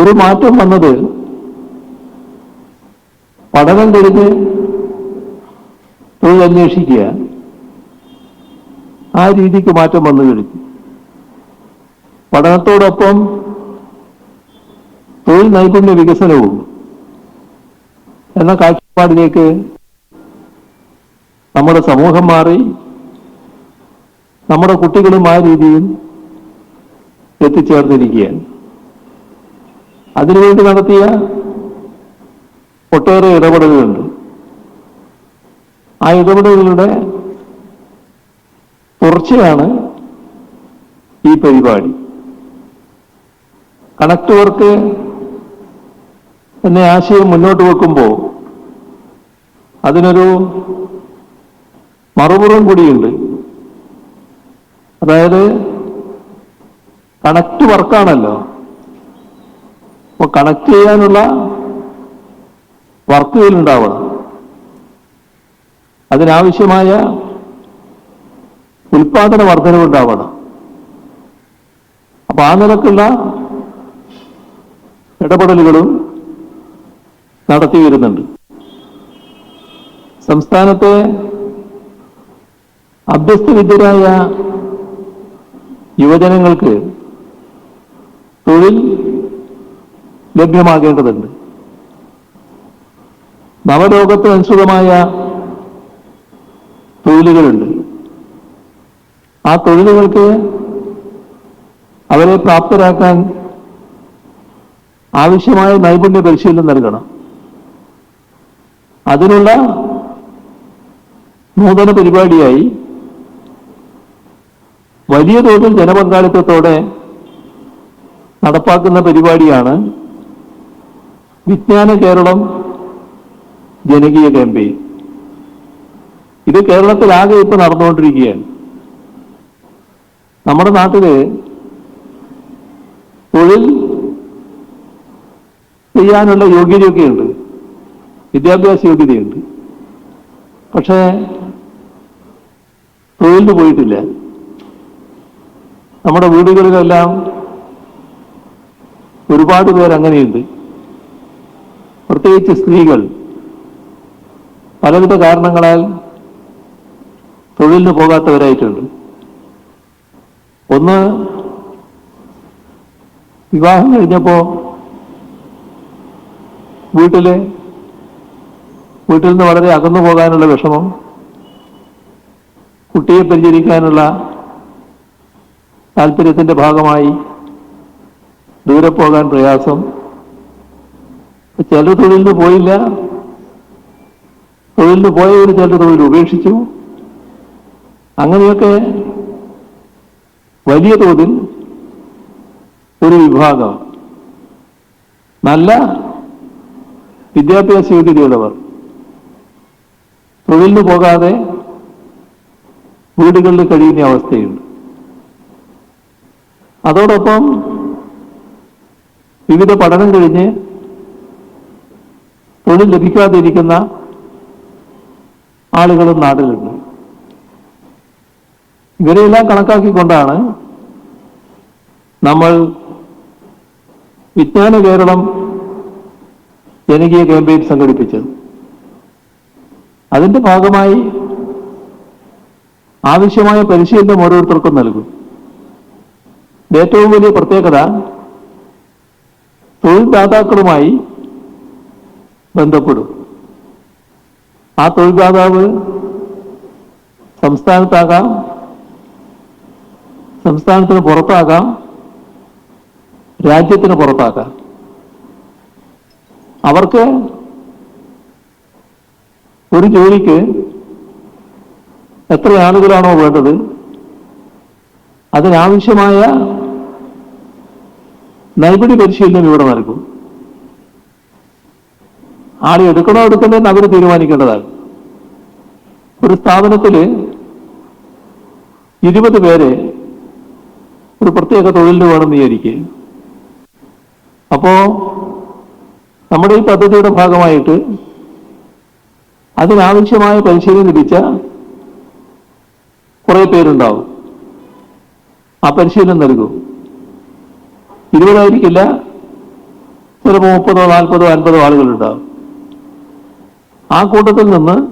ഒരു മാറ്റം വന്നത് പഠനം കഴിഞ്ഞ് തൊഴിൽ അന്വേഷിക്കുക. ആ രീതിക്ക് മാറ്റം വന്നു കഴിഞ്ഞു. പഠനത്തോടൊപ്പം തൊഴിൽ നൈപുണ്യ വികസനവും എന്ന കാഴ്ചപ്പാടിലേക്ക് നമ്മുടെ സമൂഹം മാറി നമ്മുടെ കുട്ടികളും ആ രീതിയിൽ എത്തിച്ചേർന്നിരിക്കുകയാണ്. അതിനുവേണ്ടി നടത്തിയ ഒട്ടേറെ ഇടപെടലുകളുണ്ട്. ആ ഇടപെടലുകളുടെ തുടർച്ചയാണ് ഈ പരിപാടി. കണക്ട് വർക്ക് എന്ന ആശയം മുന്നോട്ട് വെക്കുമ്പോൾ അതിനൊരു മറുപുറം കൂടിയുണ്ട്. അതായത് കണക്ട് വർക്കാണല്ലോ. അപ്പൊ കണക്ട് ചെയ്യാനുള്ള വർക്കുകൾ ഉണ്ടാവുക അതിനാവശ്യമായ ഉൽപാദന വർധനവുണ്ടാവണം അപ്പൊ ആ നിലക്കുള്ള ഇടപെടലുകളും നടത്തി വരുന്നുണ്ട്. സംസ്ഥാനത്തെ അഭ്യസ്തവിദ്യരായ യുവജനങ്ങൾക്ക് തൊഴിൽ ലഭ്യമാകേണ്ടതുണ്ട്. നവലോകത്തിന് അനുസൃതമായ തൊഴിലുകളുണ്ട്. ആ തൊഴിലുകൾക്ക് അവരെ പ്രാപ്തരാക്കാൻ ആവശ്യമായ നൈപുണ്യ പരിശീലനം നൽകണം. അതിനുള്ള നൂതന പരിപാടിയായി വലിയ തോതിൽ ജനപങ്കാളിത്തത്തോടെ നടപ്പാക്കുന്ന പരിപാടിയാണ് വിജ്ഞാന കേരളം ജനകീയ ക്യാമ്പയിൻ ഇത് കേരളത്തിലാകെ ഇപ്പൊ നടന്നുകൊണ്ടിരിക്കുകയാണ്. നമ്മുടെ നാട്ടിൽ തൊഴിൽ ചെയ്യാനുള്ള യോഗ്യതയൊക്കെയുണ്ട്. വിദ്യാഭ്യാസ യോഗ്യതയുണ്ട്. പക്ഷേ തൊഴിലിന് പോയിട്ടില്ല. നമ്മുടെ വീടുകളിലെല്ലാം ഒരുപാട് പേർ അങ്ങനെയുണ്ട് പ്രത്യേകിച്ച് സ്ത്രീകൾ പലവിധ കാരണങ്ങളാൽ തൊഴിലിന് പോകാത്തവരായിട്ടുണ്ട്. ഒന്ന് വിവാഹം കഴിഞ്ഞപ്പോ വീട്ടിൽ വീട്ടിൽ നിന്ന് വളരെ അകന്നു പോകാനുള്ള വിഷമം കുട്ടിയെ പരിചരിക്കാനുള്ള താല്പര്യത്തിന്റെ ഭാഗമായി ദൂരെ പോകാൻ പ്രയാസം ചിലർ തൊഴിലിന് പോയില്ല. തൊഴിലിന് പോയവർ ചിലർ തൊഴിൽ ഉപേക്ഷിച്ചു. അങ്ങനെയൊക്കെ വലിയ തോതിൽ ഒരു വിഭാഗം. നല്ല വിദ്യാഭ്യാസ യോഗ്യതയുള്ളവർ. തൊഴിലിന് പോകാതെ വീടുകളിൽ കഴിയുന്ന അവസ്ഥയുണ്ട്. അതോടൊപ്പം വിവിധ പഠനം കഴിഞ്ഞ് തൊഴിൽ ലഭിക്കാതിരിക്കുന്ന ആളുകളും നാട്ടിലുണ്ട് ഇവരെല്ലാം കണക്കാക്കിക്കൊണ്ടാണ് നമ്മൾ വിജ്ഞാന കേരളം ജനകീയ ക്യാമ്പയിൻ സംഘടിപ്പിച്ചത്. അതിന്റെ ഭാഗമായി ആവശ്യമായ പരിശീലനം ഓരോരുത്തർക്കും നൽകും. ഏറ്റവും വലിയ പ്രത്യേകത. തൊഴിൽ ദാതാക്കളുമായി ബന്ധപ്പെടും. ആ തൊഴിൽ ദാതാവ് സംസ്ഥാനത്താകാം സംസ്ഥാനത്തിന് പുറത്താകാം രാജ്യത്തിന് പുറത്താക്കാം അവർക്ക് ഒരു ജോലിക്ക് എത്ര ആളുകളാണോ വേണ്ടത് അതിനാവശ്യമായ നൈപുണ്യ പരിശീലനം ഇവിടെ നൽകും. ആളെ എടുക്കണോ എടുക്കണ്ടെന്ന് അവർ തീരുമാനിക്കേണ്ടതാണ്. ഒരു സ്ഥാപനത്തിൽ ഇരുപത് പേരെ ഒരു പ്രത്യേക തൊഴിലിന് വേണം വിചാരിക്കുക അപ്പോ നമ്മുടെ ഈ പദ്ധതിയുടെ ഭാഗമായിട്ട് അതിനാവശ്യമായ പരിശീലനം ലഭിച്ച കുറെ പേരുണ്ടാവും. ആ പരിശീലനം നൽകും. ഇരുപതായിരിക്കില്ല ചിലപ്പോൾ മുപ്പതോ നാൽപ്പതോ അൻപതോ ആളുകളുണ്ടാവും. ആ കൂട്ടത്തിൽ നിന്ന്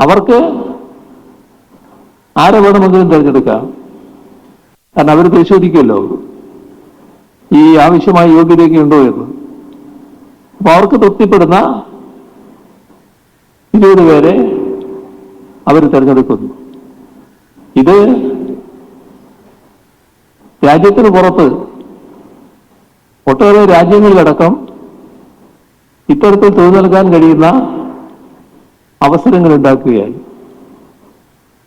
അവർക്ക് ആരെ വേണമെങ്കിലും തിരഞ്ഞെടുക്കാം. കാരണം അവർ പരിശോധിക്കുമല്ലോ. ഈ ആവശ്യമായ യോഗ്യതയൊക്കെ ഉണ്ടോ എന്ന്. അപ്പൊ അവർക്ക് തൃപ്തിപ്പെടുന്ന ഇരുപത് പേരെ അവർ തിരഞ്ഞെടുക്കുന്നു. ഇത് രാജ്യത്തിന് പുറത്ത് ഒട്ടേറെ രാജ്യങ്ങളിലടക്കം ഇത്തരത്തിൽ തൊഴിൽ നൽകാൻ കഴിയുന്ന അവസരങ്ങൾ ഉണ്ടാക്കുകയാണ്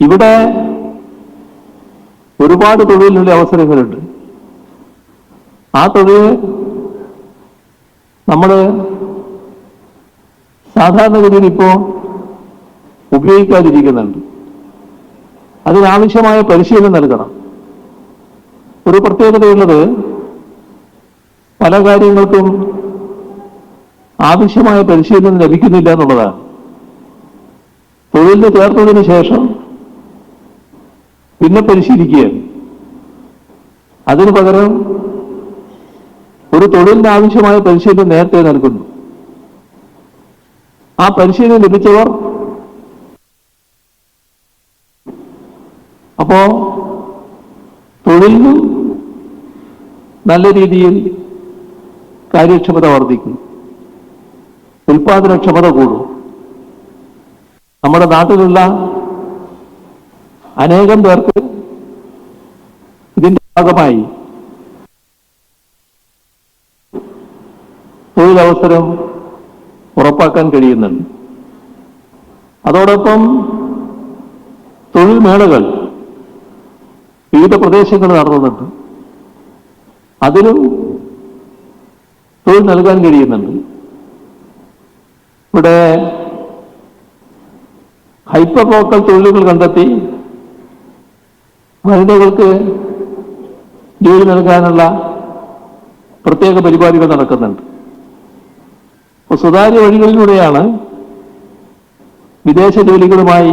ഇവിടെ ഒരുപാട് തൊഴിലിനുള്ള അവസരങ്ങളുണ്ട്. ആ തൊഴിൽ നമ്മൾ സാധാരണഗതിയിൽ ഇപ്പോൾ ഉപയോഗിക്കാതിരിക്കുന്നുണ്ട്. അതിനാവശ്യമായ പരിശീലനം നൽകണം. ഒരു പ്രത്യേകതയുള്ളത് പല കാര്യങ്ങൾക്കും ആവശ്യമായ പരിശീലനം ലഭിക്കുന്നില്ല എന്നുള്ളതാണ്. തൊഴിലിന് ചേർത്തതിന് ശേഷം പിന്നെ പരിശീലിക്കുക അതിനു പകരം ഒരു തൊഴിലിന് ആവശ്യമായ പരിശീലനം നേരത്തെ നൽകുന്നു. ആ പരിശീലനം ലഭിച്ചവർ അപ്പോ തൊഴിലിനും നല്ല രീതിയിൽ കാര്യക്ഷമത വർദ്ധിക്കും ഉൽപാദനക്ഷമത കൂടും. നമ്മുടെ നാട്ടിലുള്ള അനേകം പേർക്ക് ഇതിന്റെ ഭാഗമായി തൊഴിലവസരം ഉറപ്പാക്കാൻ കഴിയുന്നുണ്ട്. അതോടൊപ്പം തൊഴിൽ മേളകൾ വിവിധ പ്രദേശങ്ങൾ നടത്തുന്നുണ്ട്. അതിലും തൊഴിൽ നൽകാൻ കഴിയുന്നുണ്ട്. ഇവിടെ ഹൈപ്പർലോക്കൽ തൊഴിലുകൾ കണ്ടെത്തി വനിതകൾക്ക് ജോലി നൽകാനുള്ള പ്രത്യേക പരിപാടികൾ നടക്കുന്നുണ്ട്. അപ്പൊ സ്വകാര്യ വഴികളിലൂടെയാണ് വിദേശ ജോലികളുമായി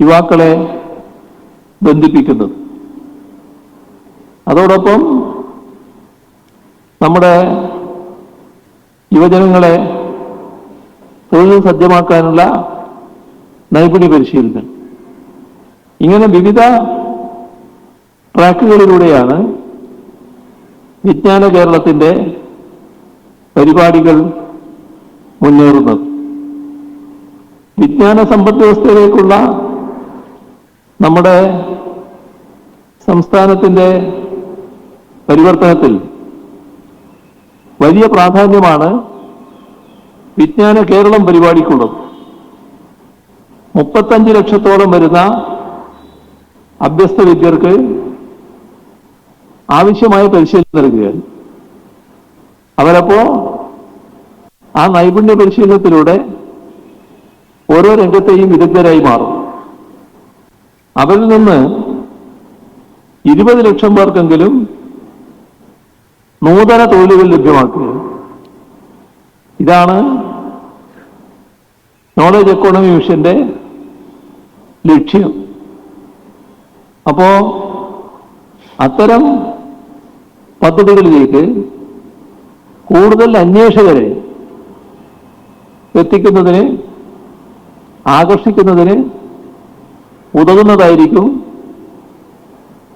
യുവാക്കളെ ബന്ധിപ്പിക്കുന്നത്. അതോടൊപ്പം നമ്മുടെ യുവജനങ്ങളെ തൊഴിൽ സജ്ജമാക്കാനുള്ള നൈപുണ്യ പരിശീലനം ഇങ്ങനെ വിവിധ ട്രാക്കുകളിലൂടെയാണ് വിജ്ഞാന കേരളത്തിന്റെ പരിപാടികൾ മുന്നേറുന്നത്. വിജ്ഞാന സമ്പദ് വ്യവസ്ഥയിലേക്കുള്ള നമ്മുടെ സംസ്ഥാനത്തിന്റെ പരിവർത്തനത്തിൽ വലിയ പ്രാധാന്യമാണ് വിജ്ഞാന കേരളം പരിപാടിക്കുള്ളത്. മുപ്പത്തഞ്ച് ലക്ഷത്തോളം വരുന്ന അഭ്യസ്ത വിദ്യർക്ക് ആവശ്യമായ പരിശീലനം നൽകുകയാണ്. അവരപ്പോ ആ നൈപുണ്യ പരിശീലനത്തിലൂടെ ഓരോ രംഗത്തെയും വിദഗ്ധരായി മാറും. അവരിൽ നിന്ന് ഇരുപത് ലക്ഷം പേർക്കെങ്കിലും നൂതന തൊഴിലുകൾ ലഭ്യമാക്കുക ഇതാണ് നോളജ് എക്കോണമി മിഷന്റെ ലക്ഷ്യം. അപ്പോ അത്തരം പദ്ധതികളിലേക്ക് കൂടുതൽ അന്വേഷകരെ എത്തിക്കുന്നതിന് ആകർഷിക്കുന്നതിന് ഉതകുന്നതായിരിക്കും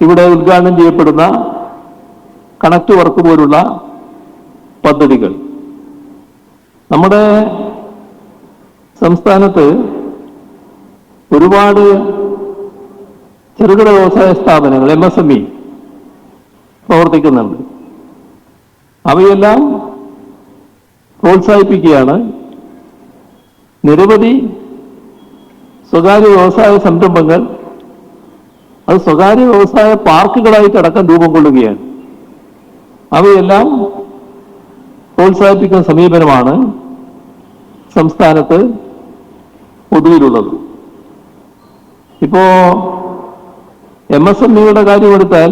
ഇവിടെ ഉദ്ഘാടനം ചെയ്യപ്പെടുന്ന കണക്ട് വർക്ക് പോലുള്ള പദ്ധതികൾ. നമ്മുടെ സംസ്ഥാനത്ത് ഒരുപാട് ചെറുകിട വ്യവസായ സ്ഥാപനങ്ങൾ എം എസ് എം ഇ പ്രവർത്തിക്കുന്നുണ്ട്. അവയെല്ലാം പ്രോത്സാഹിപ്പിക്കുകയാണ് നിരവധി സ്വകാര്യ വ്യവസായ സംരംഭങ്ങൾ അത് സ്വകാര്യ വ്യവസായ പാർക്കുകളായിട്ട് അടക്കം രൂപം കൊള്ളുകയാണ്. അവയെല്ലാം പ്രോത്സാഹിപ്പിക്കുന്ന സമീപനമാണ് സംസ്ഥാനത്ത് പൊതുവിലുള്ളത് ഇപ്പോ എം എസ് എം ഇയുടെ കാര്യമെടുത്താൽ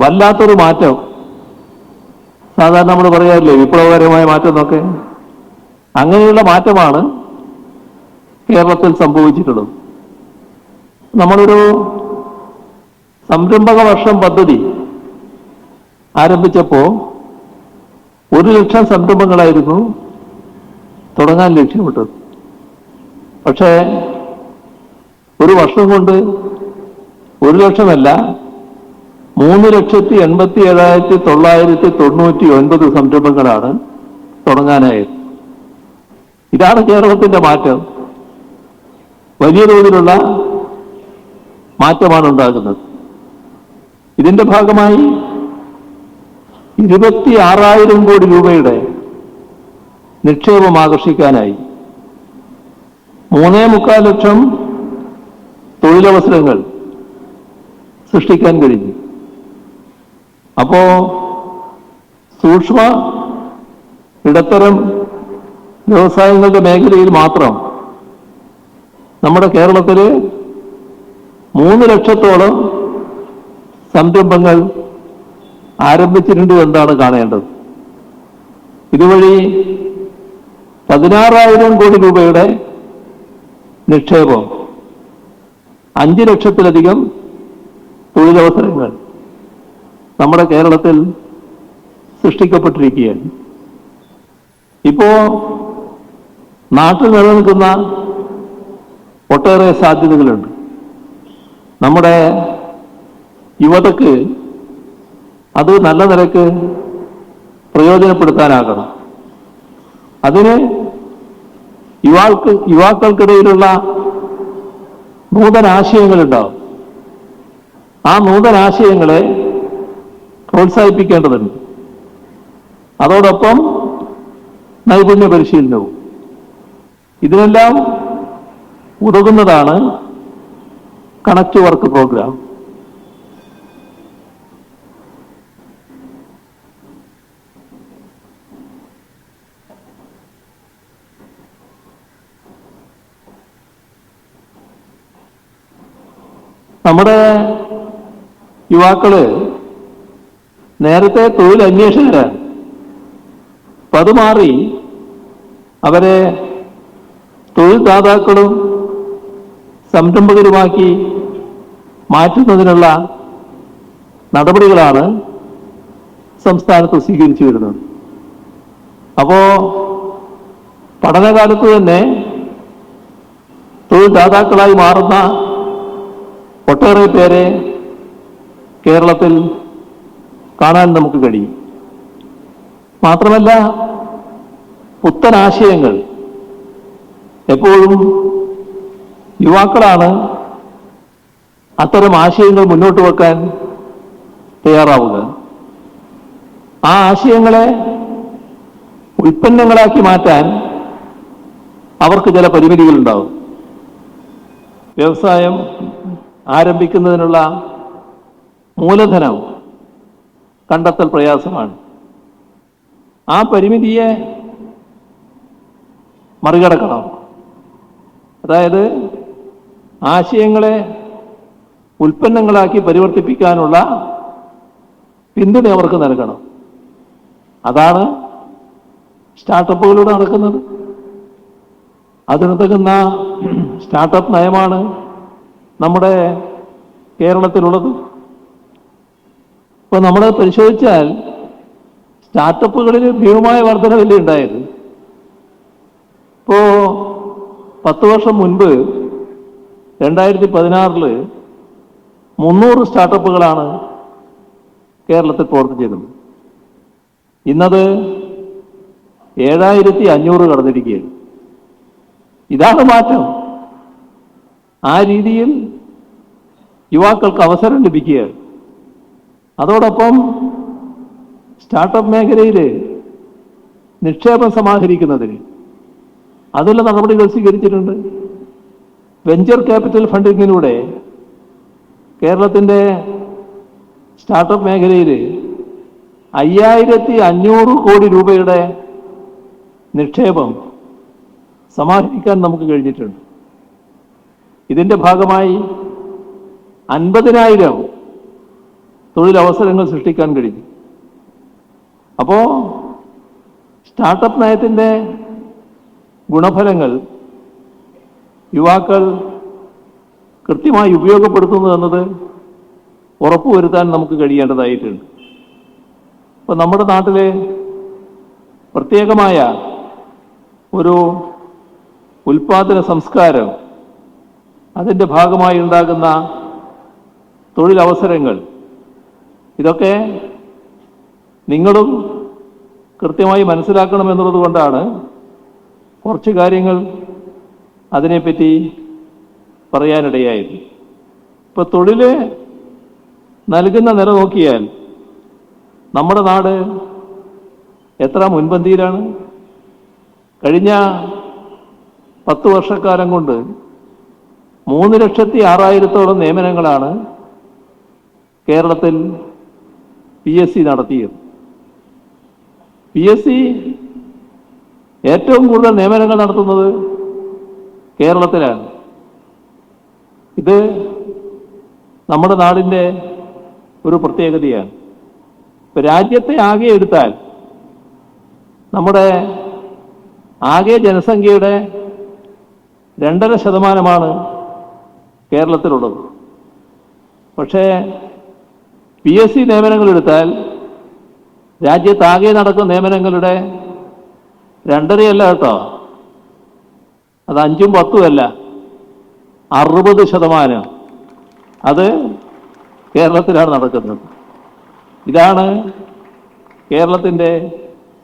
വല്ലാത്തൊരു മാറ്റം. സാധാരണ നമ്മൾ പറയാറില്ലേ വിപ്ലവകരമായ മാറ്റം എന്നൊക്കെ അങ്ങനെയുള്ള മാറ്റമാണ് കേരളത്തിൽ സംഭവിച്ചിട്ടുള്ളത്. നമ്മളൊരു സംരംഭക വർഷം പദ്ധതി ആരംഭിച്ചപ്പോ ഒരു ലക്ഷം സംരംഭങ്ങളായിരുന്നു തുടങ്ങാൻ ലക്ഷ്യമിട്ടത്. പക്ഷേ ഒരു വർഷം കൊണ്ട് ഒരു ലക്ഷമല്ല മൂന്ന് ലക്ഷത്തി എൺപത്തി ഏഴായിരത്തി തൊള്ളായിരത്തി തൊണ്ണൂറ്റി ഒൻപത് സംരംഭങ്ങളാണ് തുടങ്ങാനായത് ഇതാണ് കേരളത്തിന്റെ മാറ്റം. വലിയ തോതിലുള്ള മാറ്റമാണ് ഉണ്ടാകുന്നത്. ഇതിന്റെ ഭാഗമായി ഇരുപത്തി ആറായിരം കോടി രൂപയുടെ നിക്ഷേപം ആകർഷിക്കാനായി മൂന്നേ മുക്കാൽ ലക്ഷം തൊഴിലവസരങ്ങൾ സൃഷ്ടിക്കാൻ കഴിഞ്ഞു. അപ്പോ സൂക്ഷ്മ ഇടത്തരം വ്യവസായങ്ങളുടെ മേഖലയിൽ മാത്രം നമ്മുടെ കേരളത്തിൽ മൂന്ന് ലക്ഷത്തോളം സംരംഭങ്ങൾ ആരംഭിച്ചിട്ടുണ്ട് എന്നാണ് കാണേണ്ടത്. ഇതുവഴി പതിനാറായിരം കോടി രൂപയുടെ നിക്ഷേപം. അഞ്ച് ലക്ഷത്തിലധികം തൊഴിലവസരങ്ങൾ നമ്മുടെ കേരളത്തിൽ സൃഷ്ടിക്കപ്പെട്ടിരിക്കുകയാണ്. ഇപ്പോ നാട്ടിൽ നിലനിൽക്കുന്ന ഒട്ടേറെ സാധ്യതകളുണ്ട്. നമ്മുടെ യുവതക്ക് അത് നല്ല നിലയ്ക്ക് പ്രയോജനപ്പെടുത്താനാകണം. അതിന് യുവാൾക്ക് യുവാക്കൾക്കിടയിലുള്ള നൂതനാശയങ്ങളുണ്ടാവും. ആ നൂതനാശയങ്ങളെ പ്രോത്സാഹിപ്പിക്കേണ്ടതുണ്ട്. അതോടൊപ്പം നൈപുണ്യ പരിശീലനവും. ഇതിനെല്ലാം ഉതകുന്നതാണ് കണക്ട് വർക്ക് പ്രോഗ്രാം. നമ്മുടെ യുവാക്കൾ നേരത്തെ തൊഴിൽ അന്വേഷകരാണ് അപ്പൊ അത് മാറി അവരെ തൊഴിൽ ദാതാക്കളും സംരംഭകരുമാക്കി മാറ്റുന്നതിനുള്ള നടപടികളാണ് സംസ്ഥാനത്ത് സ്വീകരിച്ചു വരുന്നത്. അപ്പോ പഠനകാലത്ത് തന്നെ തൊഴിൽ ദാതാക്കളായി മാറുന്ന ഒട്ടേറെ പേരെ കേരളത്തിൽ കാണാൻ നമുക്ക് കഴിയും. മാത്രമല്ല പുത്തൻ ആശയങ്ങൾ എപ്പോഴും യുവാക്കളാണ് അത്തരം ആശയങ്ങൾ മുന്നോട്ട് വെക്കാൻ തയ്യാറാവുക. ആ ആശയങ്ങളെ ഉൽപ്പന്നങ്ങളാക്കി മാറ്റാൻ അവർക്ക് ചില പരിമിതികളുണ്ടാവും. വ്യവസായം ആരംഭിക്കുന്നതിനുള്ള മൂലധനം കണ്ടെത്തൽ പ്രയാസമാണ്. ആ പരിമിതിയെ മറികടക്കണം. അതായത് ആശയങ്ങളെ ഉൽപ്പന്നങ്ങളാക്കി പരിവർത്തിപ്പിക്കാനുള്ള പിന്തുണ അവർക്ക് നൽകണം. അതാണ് സ്റ്റാർട്ടപ്പുകളിലൂടെ നടക്കുന്നത്. അതിനുതകുന്ന സ്റ്റാർട്ടപ്പ് നയമാണ് നമ്മുടെ കേരളത്തിലുള്ളത്. ഇപ്പൊ നമ്മൾ പരിശോധിച്ചാൽ സ്റ്റാർട്ടപ്പുകളിൽ ഭീമമായ വർധനവില്ല ഉണ്ടായത്? ഇപ്പോ പത്ത് വർഷം മുൻപ് രണ്ടായിരത്തി പതിനാറിൽ മുന്നൂറ് സ്റ്റാർട്ടപ്പുകളാണ് കേരളത്തിൽ പ്രവർത്തിച്ചിരുന്നത് ഇന്നത് ഏഴായിരത്തി അഞ്ഞൂറ് കടന്നിരിക്കുകയാണ്. ഇതാണ് മാറ്റം. ആ രീതിയിൽ യുവാക്കൾക്ക് അവസരം ലഭിക്കുകയാണ്. അതോടൊപ്പം സ്റ്റാർട്ടപ്പ് മേഖലയിൽ നിക്ഷേപം സമാഹരിക്കുന്നതിന് അതുള്ള നടപടികൾ സ്വീകരിച്ചിട്ടുണ്ട്. വെഞ്ചർ ക്യാപിറ്റൽ ഫണ്ടിങ്ങിലൂടെ കേരളത്തിന്റെ സ്റ്റാർട്ടപ്പ് മേഖലയിൽ അയ്യായിരത്തി അഞ്ഞൂറ് കോടി രൂപയുടെ നിക്ഷേപം സമാഹരിക്കാൻ നമുക്ക് കഴിഞ്ഞിട്ടുണ്ട്. ഇതിന്റെ ഭാഗമായി അൻപതിനായിരം തൊഴിലവസരങ്ങൾ സൃഷ്ടിക്കാൻ കഴിഞ്ഞു. അപ്പോ സ്റ്റാർട്ടപ്പ് നയത്തിന്റെ ഗുണഫലങ്ങൾ യുവാക്കൾ കൃത്യമായി ഉപയോഗപ്പെടുത്തുന്നു എന്നത് ഉറപ്പുവരുത്താൻ നമുക്ക് കഴിയേണ്ടതായിട്ടുണ്ട്. അപ്പോൾ നമ്മുടെ നാട്ടിലെ പ്രത്യേകമായ ഒരു ഉൽപാദന സംസ്കാരം അതിന്റെ ഭാഗമായി ഉണ്ടാകുന്ന തൊഴിലവസരങ്ങൾ. ഇതൊക്കെ നിങ്ങളും കൃത്യമായി മനസ്സിലാക്കണമെന്നുള്ളത് കൊണ്ടാണ് കുറച്ച് കാര്യങ്ങൾ അതിനെപ്പറ്റി പറയാനിടയായത്. ഇപ്പോൾ തൊഴിൽ നൽകുന്ന നില നോക്കിയാൽ നമ്മുടെ നാട് എത്ര മുൻപന്തിയിലാണ്? കഴിഞ്ഞ പത്ത് വർഷക്കാലം കൊണ്ട് മൂന്ന് ലക്ഷത്തി ആറായിരത്തോളം നിയമനങ്ങളാണ് കേരളത്തിൽ പി എസ് സി നടത്തിയത്. പി എസ് സി ഏറ്റവും കൂടുതൽ നിയമനങ്ങൾ നടത്തുന്നത് കേരളത്തിലാണ്. ഇത് നമ്മുടെ നാടിന്റെ ഒരു പ്രത്യേകതയാണ്. ഇപ്പം രാജ്യത്തെ ആകെ എടുത്താൽ നമ്മുടെ ആകെ ജനസംഖ്യയുടെ രണ്ടര ശതമാനമാണ് കേരളത്തിലുള്ളത്. പക്ഷേ പി എസ് സി നിയമനങ്ങൾ എടുത്താൽ രാജ്യത്താകെ നടക്കുന്ന നിയമനങ്ങളുടെ രണ്ടരയല്ല കേട്ടോ. അത് അഞ്ചും പത്തും അല്ല. അറുപത് ശതമാനം. അത് കേരളത്തിലാണ് നടക്കുന്നത്. ഇതാണ് കേരളത്തിന്റെ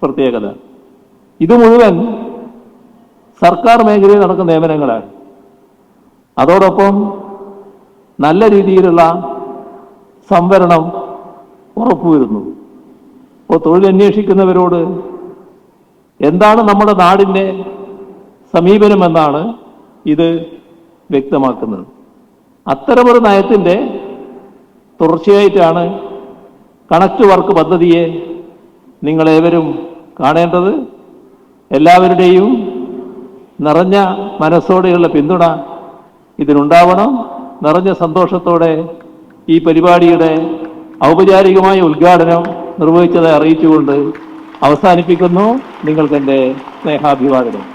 പ്രത്യേകത. ഇത് മുഴുവൻ സർക്കാർ മേഖലയിൽ നടക്കുന്ന നിയമനങ്ങളാണ്. അതോടൊപ്പം നല്ല രീതിയിലുള്ള സംവരണം ഉറപ്പുവരുന്നു. ഇപ്പോൾ തൊഴിലന്വേഷിക്കുന്നവരോട് എന്താണ് നമ്മുടെ നാടിന്റെ സമീപനമെന്നാണ് ഇത് വ്യക്തമാക്കുന്നത്. അത്തരമൊരു നയത്തിന്റെ തുടർച്ചയായിട്ടാണ് കണക്ട് വർക്ക് പദ്ധതിയെ നിങ്ങളേവരും കാണേണ്ടത്. എല്ലാവരുടെയും നിറഞ്ഞ മനസ്സോടെയുള്ള പിന്തുണ ഇതിനുണ്ടാവണം. നിറഞ്ഞ സന്തോഷത്തോടെ ഈ പരിപാടിയുടെ ഔപചാരികമായ ഉദ്ഘാടനം നിർവഹിച്ചതായി അറിയിച്ചുകൊണ്ട് അവസാനിപ്പിക്കുന്നു. നിങ്ങൾക്കെന്റെ സ്നേഹാഭിവാദനം.